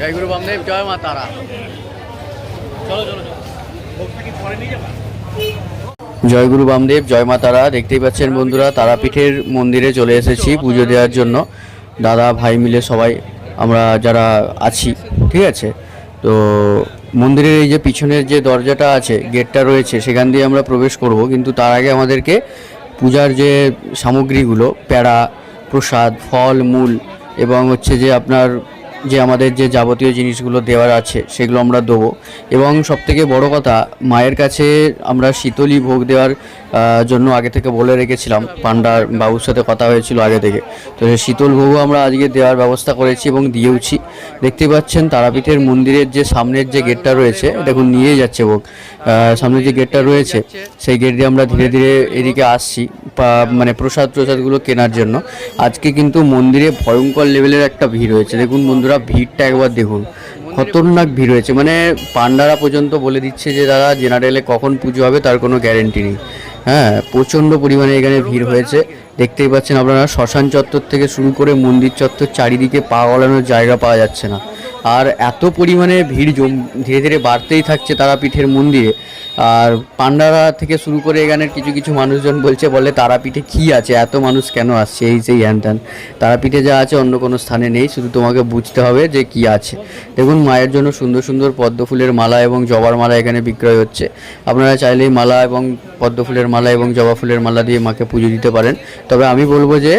জয় গুরু বামদেব জয় মা তারা। চলো চলো জয় গুরু বামদেব জয় মা তারা দেখতেই পাচ্ছেন বন্ধুরা তারাপীঠের মন্দিরে চলে এসেছি পুজো দেওয়ার জন্য। দাদা ভাই মিলে সবাই আমরা যারা আছি ঠিক আছে? তো মন্দিরের এই যে পিছনের যে দরজাটা আছে গেটটা রয়েছে সেখান দিয়ে আমরা প্রবেশ করব। কিন্তু তার আগে আমাদেরকে পূজার যে সামগ্রীগুলো প্যাড়া প্রসাদ ফল মূল এবং হচ্ছে যে আপনার যে আমাদের যে যাবতীয় জিনিসগুলো দেওয়ার আছে সেগুলো আমরা দেবো। এবং সবথেকে বড় কথা মায়ের কাছে আমরা শীতলী ভোগ দেওয়ার জন্য আগে থেকে বলে রেখেছিলাম। পান্ডার বাবুর সাথে কথা হয়েছিল আগে থেকে। তো সেই শীতল ভোগও আমরা আজকে দেওয়ার ব্যবস্থা করেছি এবং দিয়েওছি। দেখতে পাচ্ছেন তারাপীঠের মন্দিরের যে সামনের যে গেটটা রয়েছে দেখুন নিয়ে যাচ্ছে ভোগ। আহ, সামনে যে গেটটা রয়েছে সেই গেট দিয়ে আমরা ধীরে ধীরে এদিকে আসছি মানে প্রসাদ প্রসাদগুলো কেনার জন্য। আজকে কিন্তু মন্দিরে ভয়ঙ্কর লেভেলের একটা ভিড় হয়েছে। দেখুন বন্ধুরা ভিড়টা একবার দেখুন। খতরনাক ভিড় হয়েছে। মানে পান্ডারা পর্যন্ত বলে দিচ্ছে যে, দাদা জেনারেলে কখন পুজো হবে তার কোনো গ্যারেন্টি নেই। হ্যাঁ প্রচণ্ড পরিমাণে এখানে ভিড় হয়েছে। দেখতেই পাচ্ছেন আপনারা, শ্মশান চত্বর থেকে শুরু করে মন্দির চত্বর চারিদিকে পা গলানোর জায়গা পাওয়া যাচ্ছে না। আর এত পরিমাণে ভিড় জম, ধীরে ধীরে বাড়তেই থাকছে তারাপীঠের মন্দিরে। আর পান্ডারা থেকে শুরু করে এখানের কিছু কিছু মানুষজন বলছে, বলে তারাপীঠে কি আছে? এত মানুষ কেন আসছে? এই সেই হ্যান ত্যান তারাপীঠে যা আছে অন্য কোনো স্থানে নেই, শুধু তোমাকে বুঝতে হবে যে কি আছে। দেখুন, মায়ের জন্য সুন্দর সুন্দর পদ্ম ফুলের মালা এবং জবার মালা এখানে বিক্রয় হচ্ছে। আপনারা চাইলেই মালা এবং পদ্ম ফুলের মালা এবং জবা ফুলের মালা দিয়ে মাকে পুজো দিতে পারেন। তবে আমি বলব যে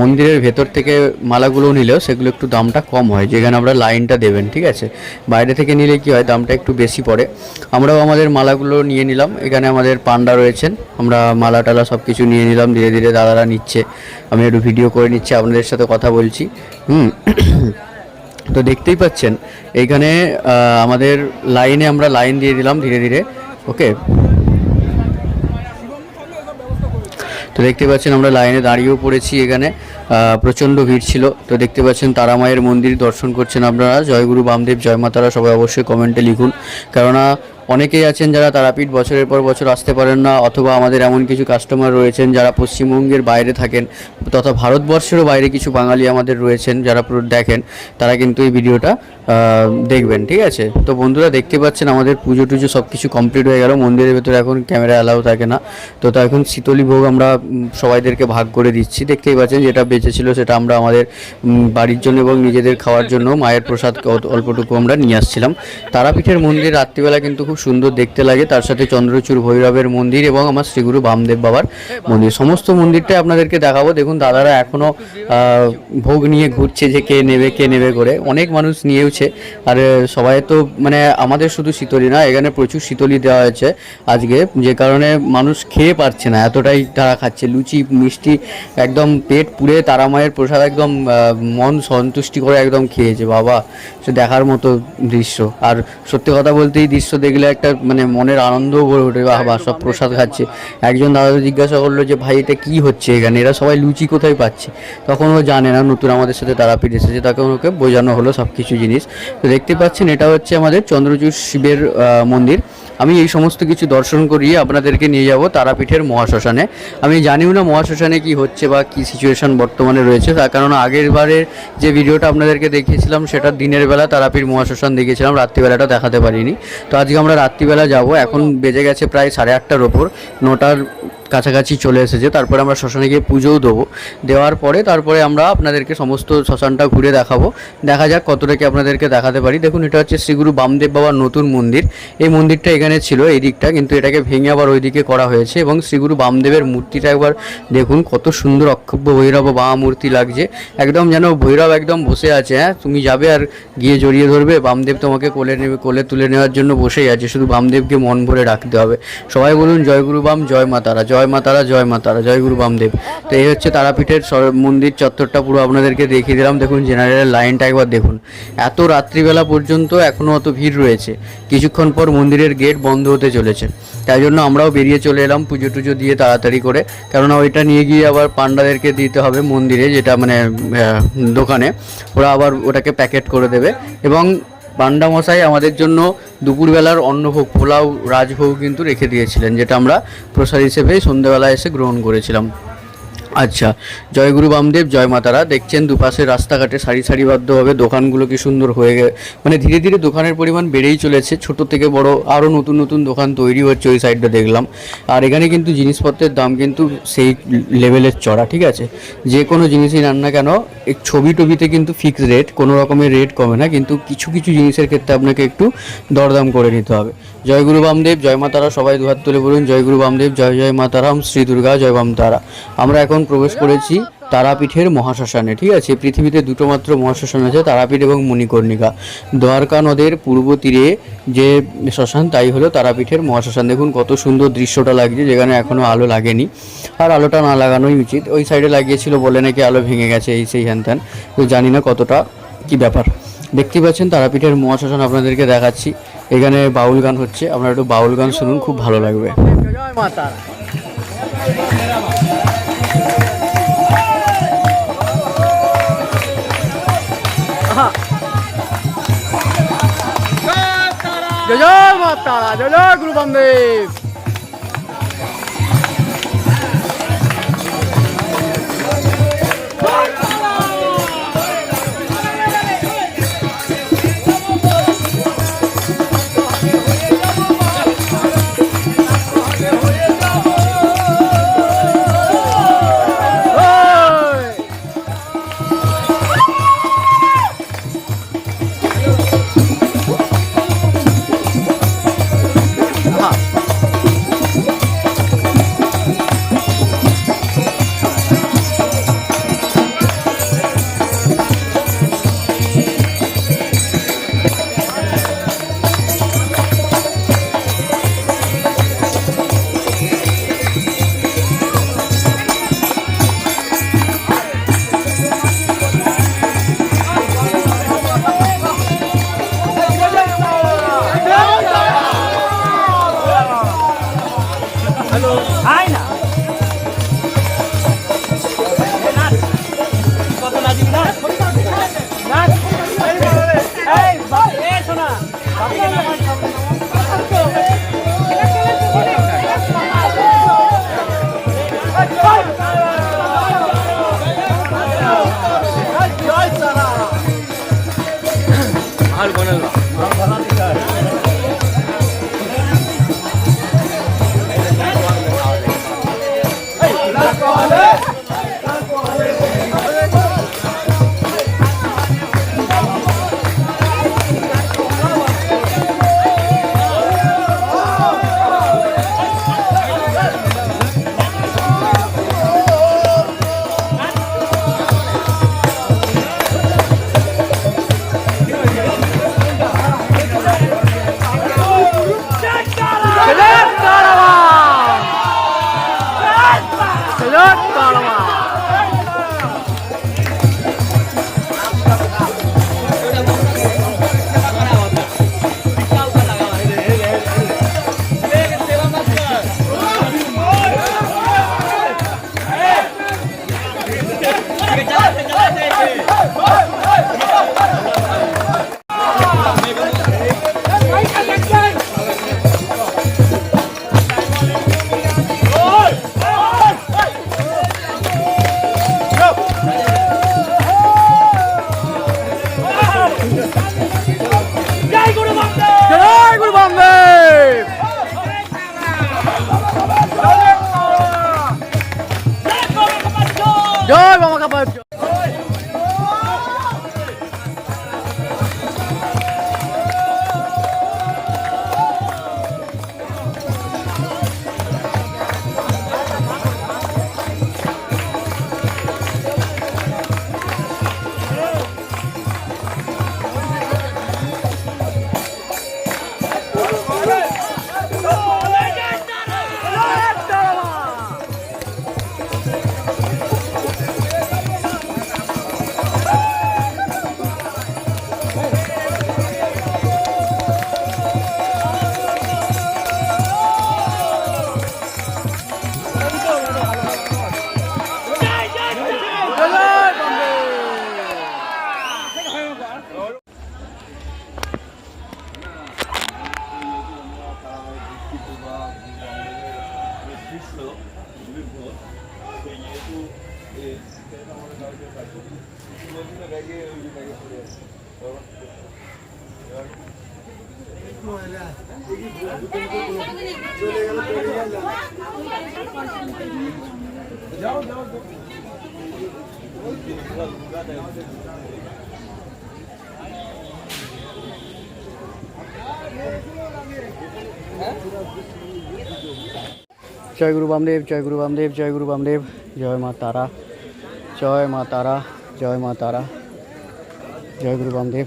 মন্দিরের ভেতর থেকে মালাগুলো নিলেও সেগুলো একটু দামটা কম হয়, যেখানে আমরা লাইনটা দেবেন, ঠিক আছে? বাইরে থেকে নিলে কি হয়, দামটা একটু বেশি পড়ে। আমরাও আমাদের মালাগুলো নিয়ে নিলাম, এখানে আমাদের পান্ডা রয়েছেন, আমরা মালা টালা সব কিছু নিয়ে নিলাম, ধীরে ধীরে দাদারা নিচ্ছে। আমি একটু ভিডিও করে নিচ্ছি, আপনাদের সাথে কথা বলছি। হুম, তো দেখতেই পাচ্ছেন এইখানে আমাদের লাইনে আমরা লাইন দিয়ে দিলাম ধীরে ধীরে ওকে তো দেখতে পাচ্ছেন আমরা লাইনে দাঁড়িয়েও পড়েছি এখানে। প্রচণ্ড ভিড় ছিল। তো দেখতে পাচ্ছেন তারা মায়ের মন্দির দর্শন করছেন আপনারা। জয়গুরু বামদেব, জয় মাতারা সবাই অবশ্যই কমেন্টে লিখুন। কেননা অনেকেই আছেন যারা তারাপীঠ বছরের পর বছর আসতে পারেন না, অথবা আমাদের এমন কিছু কাস্টমার রয়েছেন যারা পশ্চিমবঙ্গের বাইরে থাকেন, তথা ভারতবর্ষেরও বাইরে কিছু বাঙালি আমাদের রয়েছেন যারা দেখেন, তারা কিন্তু এই ভিডিওটা দেখবেন, ঠিক আছে? তো বন্ধুরা, দেখতে পাচ্ছেন আমাদের পুজো টুজো সব কিছু কমপ্লিট হয়ে গেল, মন্দিরের ভেতরে এখন ক্যামেরা অ্যালাউ থাকে না, তো তা এখন শীতলী ভোগ আমরা সবাইদেরকে ভাগ করে দিচ্ছি। দেখতেই পাচ্ছেন যেটা বেঁচে ছিল সেটা আমরা আমাদের বাড়ির জন্য এবং নিজেদের খাওয়ার জন্য মায়ের প্রসাদ অল্পটুকু আমরা নিয়ে আসছিলাম। তারাপীঠের মন্দির রাত্রিবেলা কিন্তু খুব সুন্দর দেখতে লাগে। তার সাথে চন্দ্রচূড় ভৈরবের মন্দির এবং আমার শ্রীগুরু বামদেব বাবার মন্দির। সমস্ত মন্দিরটাই আপনাদেরকে দেখাবো। দেখুন দাদারা এখনও আহ, ভোগ নিয়ে ঘুরছে যে কে নেবে কে নেবে করে। অনেক মানুষ নিয়েওছে। আর সবাই তো মানে আমাদের শুধু শীতলি না এখানে প্রচুর শীতলি দেওয়া হয়েছে আজকে। যে কারণে মানুষ খেয়ে পারছে না এতটাই তারা খাচ্ছে। লুচি মিষ্টি একদম পেট পুড়ে তারা মায়ের প্রসাদ একদম মন সন্তুষ্টি করে একদম খেয়েছে। বাবা সে দেখার মতো দৃশ্য। আর সত্যি কথা বলতে এই দৃশ্য দেখলে একটা মানে মনের আনন্দ ভরে ওঠে বাবা সব প্রসাদ খাচ্ছে। একজন দাদাকে জিজ্ঞাসা করল যে, ভাই, এটা কী হচ্ছে এখানে? এরা সবাই লুচি কোথায় পাচ্ছে? তখন ও জানে না, নতুন আমাদের সাথে তারাপীঠ এসেছে, তাকে ওকে বোঝানো হলো সব কিছু জিনিস। তো দেখতে পাচ্ছেন, এটা হচ্ছে আমাদের চন্দ্রচূড় শিবের মন্দির। আমি এই সমস্ত কিছু দর্শন করিয়ে আপনাদেরকে নিয়ে যাব তারাপীঠের মহাশ্মশানে। আমি জানিও না মহাশ্মশানে কি হচ্ছে বা কি সিচুয়েশন বর্তমানে রয়েছে, তার কারণ আগের বারের যে ভিডিওটা আপনাদেরকে দেখিয়েছিলাম, সেটা দিনের বেলা তারাপীঠ মহাশ্মশান দেখেছিলাম, রাত্রিবেলাটা দেখাতে পারিনি। তো আজকে আমরা রাত্রিবেলা যাব, এখন বেজে গেছে প্রায় সাড়ে আটটার ওপর, নটার কাছাকাছি চলে এসেছে। তারপরে আমরা শ্মশানে গিয়ে পুজোও দেবো। দেওয়ার পরে তারপরে আমরা আপনাদেরকে সমস্ত শ্মশানটা ঘুরে দেখাবো। দেখা যাক কতটা কি আপনাদেরকে দেখাতে পারি। দেখুন, এটা হচ্ছে শ্রীগুরু বামদেব বাবার নতুন মন্দির। এই মন্দিরটা এখানে ছিল এই দিকটা, কিন্তু এটাকে ভেঙে আবার ওইদিকে করা হয়েছে এবং শ্রীগুরু বামদেবের মূর্তিটা একবার দেখুন, কত সুন্দর অক্ষব্য ভৈরব বা মূর্তি লাগছে। একদম যেন ভৈরব একদম বসে আছে হ্যাঁ? তুমি যাবে আর গিয়ে জড়িয়ে ধরবে। বামদেব তোমাকে কোলে নেবে, কোলে তুলে নেওয়ার জন্য বসেই আছে। শুধু বামদেবকে মন ভরে রাখতে হবে। সবাই বলুন, জয় গুরু বাম জয় মা তারা জয় মা তারা, জয় মা তারা, জয় গুরু বামদেব। তো এই হচ্ছে তারাপীঠের মন্দির চত্বরটা পুরো আপনাদেরকে দেখিয়ে দিলাম। দেখুন জেনারেলের লাইনটা একবার দেখুন। এত রাত্রিবেলা পর্যন্ত এখনও অত ভিড় রয়েছে। কিছুক্ষণ পর মন্দিরের গেট বন্ধ হতে চলেছে। তাই জন্য আমরাও বেরিয়ে চলে এলাম পুজো টুজো দিয়ে তাড়াতাড়ি করে। কেননা ওইটা নিয়ে গিয়ে আবার পান্ডাদেরকে দিতে হবে মন্দিরে, যেটা মানে দোকানে। ওরা আবার ওটাকে প্যাকেট করে দেবে। এবং পান্ডা মশাই আমাদের জন্য দুপুরবেলার অন্নভোগ পোলাও, রাজভোগ কিন্তু রেখে দিয়েছিলেন, যেটা আমরা প্রসাদ হিসেবে সন্ধ্যেবেলা এসে গ্রহণ করেছিলাম। আচ্ছা জয় গুরু বামদেব, জয় মাতারা দেখছেন দুপাশে রাস্তাঘাটে সারি সারিবদ্ধভাবে দোকানগুলো কি সুন্দর হয়ে গে মানে ধীরে ধীরে দোকানের পরিমাণ বেড়েই চলেছে। ছোট থেকে বড় আরও নতুন নতুন দোকান তৈরি হচ্ছে ওই সাইডটা দেখলাম। আর এখানে কিন্তু জিনিসপত্রের দাম কিন্তু সেই লেভেলের চড়া, ঠিক আছে? যে কোনো জিনিসই নেন না কেন ছবি টবিতে কিন্তু ফিক্স রেট কোনো রকমের রেট কমে না, কিন্তু কিছু কিছু জিনিসের ক্ষেত্রে আপনাকে একটু দরদাম করে নিতে হবে। জয় গুরু বামদেব, জয় মা তারা, সবাই দুহাত তুলে বলুন, জয় গুরু বামদেব, জয় জয় মা তারাম শ্রী দুর্গা, জয় বাম তারা। আমরা এখন প্রবেশ করেছি তারাপীঠের মহাশ্মশানে, ঠিক আছে? পৃথিবীতে দুটো মাত্র মহাশ্মশান আছে, তারাপীঠ এবং মণিকর্ণিকা দ্বারকা নদের পূর্ব তীরে যে শ্মশান, তাই হলো তারাপীঠের মহাশ্মশান। দেখুন কত সুন্দর দৃশ্যটা লাগছে যেখানে এখনও আলো লাগেনি। আর আলোটা না লাগানোই উচিত। ওই সাইডে লাগিয়েছিল বলে নাকি আলো ভেঙে গেছে, এই সেই হ্যান ত্যান। তো জানি না কতটা কি ব্যাপার। দেখতে পাচ্ছেন তারাপীঠের মহাশ্মশান আপনাদেরকে দেখাচ্ছি। এখানে বাউল গান হচ্ছে। আপনারা একটু বাউল গান শুনুন, খুব ভালো লাগবে। মাতা জয় জয় মা তারা জয় জয় গুরু বামদেব জয় গুরু বামদেব জয় গুরু বামদেব জয় গুরু বামদেব জয় মা তারা জয় মা তারা জয় মা তারা জয় গুরু বামদেব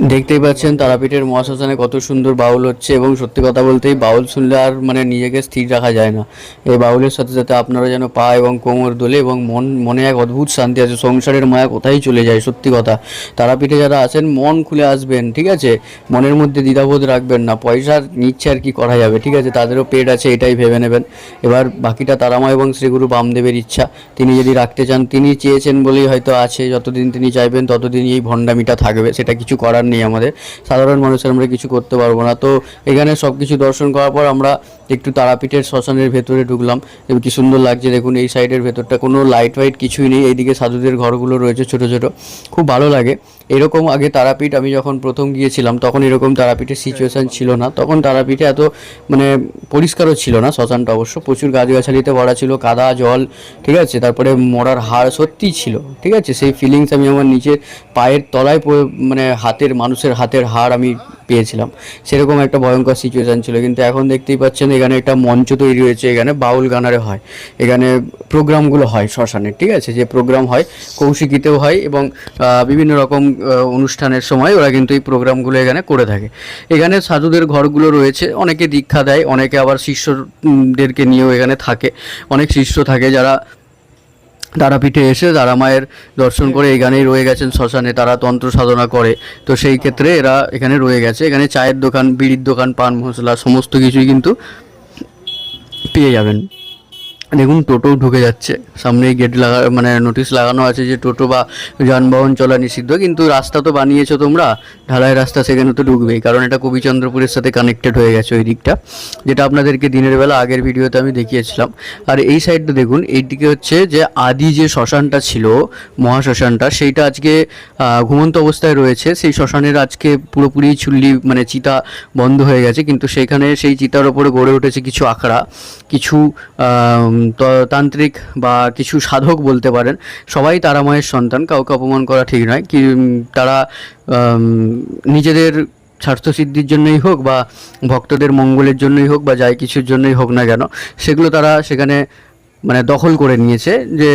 দেখতেই পাচ্ছেন তারাপীঠের মহাশ্মশানে কত সুন্দর বাউল হচ্ছে এবং সত্যি কথা বলতেই বাউল শুনলে আর মানে নিজেকে স্থির রাখা যায় না। এই বাউলের সাথে সাথে আপনারা যেন পা এবং কোমর দোলে এবং মন, মনে এক অদ্ভুত শান্তি আছে, সংসারের মায়া কোথায় চলে যায় সত্যি কথা। তারাপীঠে যারা আছেন, মন খুলে আসবেন, ঠিক আছে? মনের মধ্যে দ্বিধাবোধ রাখবেন না, পয়সা নিচ্ছে আর কি করা যাবে, ঠিক আছে? তাদেরও পেট আছে, এটাই ভেবে নেবেন। এবার বাকিটা তারামা এবং শ্রীগুরু বামদেবের ইচ্ছা। তিনি যদি রাখতে চান, তিনি চেয়েছেন বলেই হয়তো আছে, যতদিন তিনি চাইবেন ততদিনই এই ভণ্ডামিটা থাকবে, সেটা কিছু করার নেই আমাদের। সাধারণ মানুষের আমরা কিছু করতে পারব না। তো এখানে সব কিছু দর্শন করার পর আমরা একটু তারাপীঠের শ্মশানের ভেতরে ঢুকলাম। কি সুন্দর লাগছে দেখুন, এই সাইডের ভেতরটা। কোনো লাইট ফাইট কিছুই নেই। এইদিকে সাধুদের ঘরগুলো রয়েছে ছোট ছোট। খুব ভালো লাগে। এরকম আগে তারাপীঠ আমি যখন প্রথম গিয়েছিলাম, তখন এরকম তারাপীঠের সিচুয়েশান ছিল না। তখন তারাপীঠে এত মানে পরিষ্কারও ছিল না শ্মশানটা অবশ্য। প্রচুর গাছগাছালিতে ভরা ছিল, কাদা, জল, ঠিক আছে? তারপরে মরার হাড় সত্যিই ছিল, ঠিক আছে? সেই ফিলিংস আমি আমার নিচের পায়ের তলায় মানে হাতের মানুষের হাতের হাড় আমি পেয়েছিলাম। সেরকম একটা ভয়ঙ্কর সিচুয়েশন ছিল। কিন্তু এখন দেখতেই পাচ্ছেন, এখানে একটা মঞ্চ তৈরি হয়েছে, এখানে বাউল গানারে হয়। এখানে প্রোগ্রামগুলো হয় শ্মশানে, ঠিক আছে? যে প্রোগ্রাম হয়, কৌশিকীতেও হয় এবং বিভিন্ন রকম অনুষ্ঠানের সময় ওরা কিন্তু এই প্রোগ্রামগুলো এখানে করে থাকে। এখানে সাধুদের ঘরগুলো রয়েছে, অনেকে দীক্ষা দেয়, অনেকে আবার শিষ্যদেরকে নিয়েও এখানে থাকে। অনেক শিষ্য থাকে যারা তারাপীঠে এসে তারা মায়ের দর্শন করে এখানেই রয়ে গেছেন শ্মশানে, তারা তন্ত্র সাধনা করে। তো সেই ক্ষেত্রে এরা এখানে রয়ে গেছে। এখানে চায়ের দোকান, বিড়ির দোকান, পান মশলা, সমস্ত কিছুই কিন্তু পেয়ে যাবেন। দেখুন, টোটো ঢুকে যাচ্ছে। সামনেই গেট লাগা মানে নোটিশ লাগানো আছে যে টোটো বা যানবাহন চলা নিষিদ্ধ, কিন্তু রাস্তা তো বানিয়েছো তোমরা। ঢালাই রাস্তা সেখানে তো ঢুকবেই, কারণ এটা কবিচন্দ্রপুরের সাথে কানেক্টেড হয়ে গেছে ওই দিকটা, যেটা আপনাদেরকে দিনের বেলা আগের ভিডিওতে আমি দেখিয়েছিলাম। আর এই সাইডটা দেখুন, এইদিকে হচ্ছে যে আদি যে শ্মশানটা ছিল, মহাশ্মশানটা, সেইটা আজকে ঘুমন্ত অবস্থায় রয়েছে। সেই শ্মশানের আজকে পুরোপুরি চুল্লি মানে চিতা বন্ধ হয়ে গেছে, কিন্তু সেখানে সেই চিতার ওপরে গড়ে উঠেছে কিছু আখড়া, কিছু তান্ত্রিক বা কিছু সাধক বলতে পারেন, সবাই তারা মায়ের সন্তান, কাউকে অপমান করা ঠিক নয়। কি তারা নিজেদের স্বার্থসিদ্ধির জন্যই হোক বা ভক্তদের মঙ্গলের জন্যই হোক বা যাই কিছুর জন্যই হোক না কেন, সেগুলো তারা সেখানে মানে দখল করে নিয়েছে যে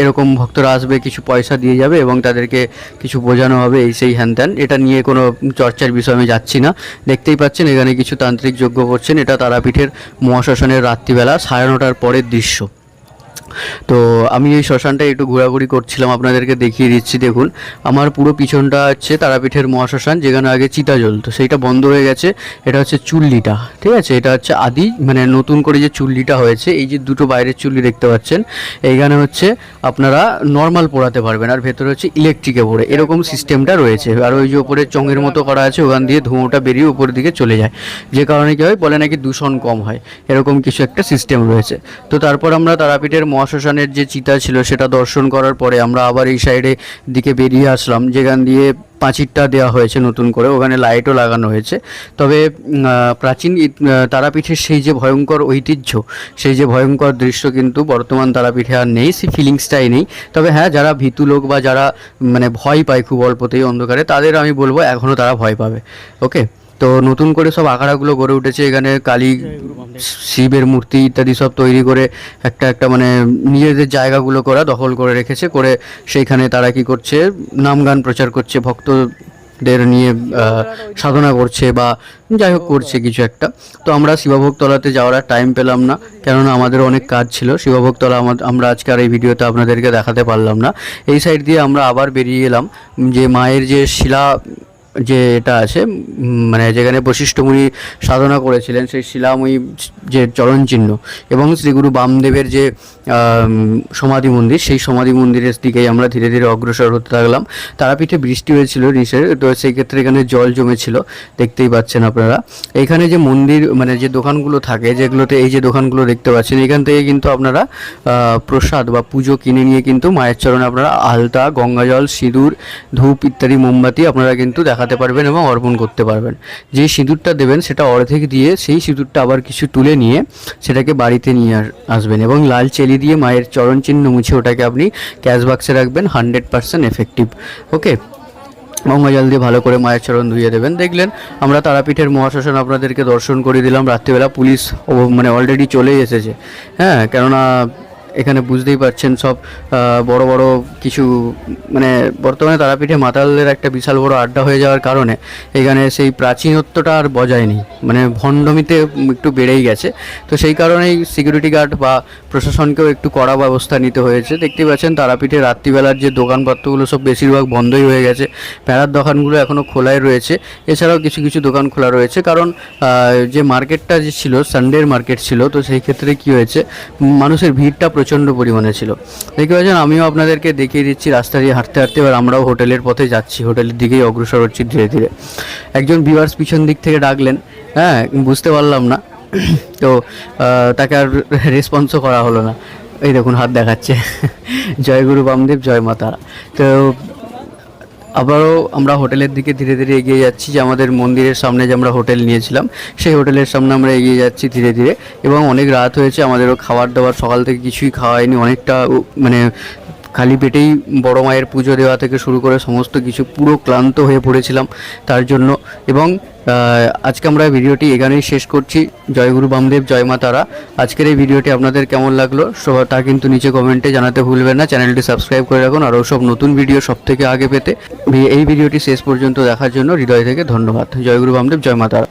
এরকম ভক্তরা আসবে, কিছু পয়সা দিয়ে যাবে এবং তাদেরকে কিছু বোঝানো হবে এই সেই হ্যান ত্যান এটা নিয়ে কোনো চর্চার বিষয় আমি যাচ্ছি না। দেখতেই পাচ্ছেন, এখানে কিছু তান্ত্রিক যজ্ঞ করছেন। এটা তারাপীঠের মহাশ্মশানের রাত্রিবেলা সাড়ে নটার পরের দৃশ্য। তো আমি এই শ্মশানটা একটু ঘোরাঘুরি করছিলাম, আপনাদেরকে দেখিয়ে দিচ্ছি, দেখুন। আমার পুরো পিছনটা হচ্ছে তারাপীঠের মহাশ্মশান, যেখানে আগে চিতা জ্বলতো সেইটা বন্ধ হয়ে গেছে। এটা হচ্ছে চুল্লিটা, ঠিক আছে? এটা হচ্ছে আদি মানে নতুন করে যে চুল্লিটা হয়েছে, এই যে দুটো বাইরের চুল্লি দেখতে পাচ্ছেন, এইখানে হচ্ছে আপনারা নর্মাল পোড়াতে পারবেন, আর ভেতরে হচ্ছে ইলেকট্রিকে ভরে এরকম সিস্টেমটা রয়েছে। আর ওই যে ওপরে চঙের মতো করা আছে, ওখান দিয়ে ধোঁয়াটা বেরিয়ে উপরের দিকে চলে যায়। যে কারণে কি হয়, বলে নাকি দূষণ কম হয়, এরকম কিছু একটা সিস্টেম রয়েছে। তো তারপর আমরা তারাপীঠের মহাশ্মশানের যে চিতা ছিল সেটা দর্শন করার পরে আমরা আবার এই সাইডে দিকে বেরিয়ে আসলাম, যেখান দিয়ে পাঁচিরটা দেওয়া হয়েছে নতুন করে, ওখানে লাইটও লাগানো হয়েছে। তবে প্রাচীন তারাপীঠের সেই যে ভয়ঙ্কর ঐতিহ্য, সেই যে ভয়ঙ্কর দৃশ্য কিন্তু বর্তমান তারাপীঠে আর নেই, সেই ফিলিংসটাই নেই। তবে হ্যাঁ যারা ভীতু লোক বা যারা মানে ভয় পায় খুব অল্পতেই অন্ধকারে, তাদের আমি বলব এখনও তারা ভয় পাবে। ওকে তো নতুন করে সব আখাড়াগুলো গড়ে উঠেছে। এখানে কালী, শিবের মূর্তি ইত্যাদি সব তৈরি করে একটা একটা মানে নিজেদের জায়গাগুলো করা, দখল করে রেখেছে। করে সেইখানে তারা কি করছে, নাম গান প্রচার করছে, ভক্তদের নিয়ে সাধনা করছে বা যাই হোক করছে কিছু একটা। তো আমরা শিবভোগতলাতে যাওয়ার টাইম পেলাম না, কেননা আমাদের অনেক কাজ ছিল। শিবভোগতলা আমা- আমরা আজকে আর এই ভিডিওতে আপনাদেরকে দেখাতে পারলাম না। এই সাইড দিয়ে আমরা আবার বেরিয়ে এলাম যে মায়ের যে শিলা যে এটা আছে মানে যেখানে বশিষ্ঠ মুনি সাধনা করেছিলেন, সেই শিলাময়ী যে চরণ চিহ্ন এবং শ্রীগুরু বামদেবের যে সমাধি মন্দির, সেই সমাধি মন্দিরের দিকেই আমরা ধীরে ধীরে অগ্রসর হতে থাকলাম। তারাপীঠে বৃষ্টি হয়েছিল নিচের, তো সেই ক্ষেত্রে এখানে জল জমেছিল, দেখতেই পাচ্ছেন আপনারা। এখানে যে মন্দির মানে যে দোকানগুলো থাকে, যেগুলোতে এই যে দোকানগুলো দেখতে পাচ্ছেন, এখান থেকে কিন্তু আপনারা প্রসাদ বা পুজো কিনে নিয়ে কিন্তু মায়ের চরণে আপনারা আলতা, গঙ্গাজল, সিঁদুর, ধূপ ইত্যাদি মোমবাতি আপনারা কিন্তু দেখাতে পারবেন এবং অর্পণ করতে পারবেন। যে সিঁদুরটা দেবেন, সেটা অর্ধেক দিয়ে সেই সিঁদুরটা আবার কিছু তুলে নিয়ে সেটাকে বাড়িতে নিয়ে আসবেন এবং লাল চেলি দিয়ে মায়ের চরণ চিহ্ন মুছে ওটাকে আপনি ক্যাশ বাক্সে রাখবেন hundred percent effective okay Ganga জল দিয়ে ভালো করে মায়ের চরণ ধুয়ে দেবেন। দেখলেন, আমরা তারাপীঠের মহাশ্মশান আপনাদেরকে দর্শন করে দিলাম। রাত্রিবেলা পুলিশ মানে অলরেডি চলেই এসেছে। হ্যাঁ কেননা এখানে বুঝতেই পারছেন সব বড় বড় কিছু মানে বর্তমানে তারাপীঠে মাতালদের একটা বিশাল বড় আড্ডা হয়ে যাওয়ার কারণে এখানে সেই প্রাচীনত্বটা আর বজায় নেই। মানে ভণ্ডমিতে একটু বেড়েই গেছে। তো সেই কারণেই সিকিউরিটি গার্ড বা প্রশাসনকেও একটু কড়া ব্যবস্থা নিতে হয়েছে। দেখতে পাচ্ছেন তারাপীঠে রাত্রিবেলার যে দোকানপত্রগুলো সব বেশিরভাগ বন্ধই হয়ে গেছে। প্যারার দোকানগুলো এখনও খোলাই রয়েছে। এছাড়াও কিছু কিছু দোকান খোলা রয়েছে। কারণ যে মার্কেটটা যে ছিল সানডের মার্কেট ছিল, তো সেই ক্ষেত্রে কি হয়েছে, মানুষের ভিড়টা প্রচণ্ড পরিমাণে ছিল। দেখতে পাচ্ছেন, আমিও আপনাদেরকে দেখিয়ে দিচ্ছি, রাস্তা দিয়ে হাঁটতে হাঁটতে এবার আমরাও হোটেলের পথে যাচ্ছি। হোটেলের দিকেই অগ্রসর হচ্ছি ধীরে ধীরে। একজন ভিউয়ার্স পিছন দিক থেকে ডাকলেন হ্যাঁ বুঝতে পারলাম না। তো তাকে আর রেসপন্সও করা হলো না। এই দেখুন, হাত দেখাচ্ছে। জয় গুরু বামদেব, জয় মাতা তো আবারও আমরা হোটেলের দিকে ধীরে ধীরে এগিয়ে যাচ্ছি যে আমাদের মন্দিরের সামনে যে আমরা হোটেল নিয়েছিলাম, সেই হোটেলের সামনে আমরা এগিয়ে যাচ্ছি ধীরে ধীরে এবং অনেক রাত হয়েছে, আমাদেরও খাবার দাবার সকাল থেকে কিছুই খাওয়া হয়নি, অনেকটা মানে খালি পেটেই বড় মায়ের পুজো দেওয়া থেকে শুরু করে সমস্ত কিছু পুরো ক্লান্ত হয়ে পড়েছিলাম তার জন্য। এবং আজকে আমরা ভিডিওটি এখানেই শেষ করছি। জয়গুরু বামদেব, জয় মা তারা। আজকের এই ভিডিওটি আপনাদের কেমন লাগল তা কিন্তু নিচে কমেন্টে জানাতে ভুলবেন না। চ্যানেলটি সাবস্ক্রাইব করে রাখুন। আরও সব নতুন ভিডিও সব থেকে আগে পেতে। এই ভিডিওটি শেষ পর্যন্ত দেখার জন্য হৃদয় থেকে ধন্যবাদ। জয়গুরু বামদেব, জয় মা তারা।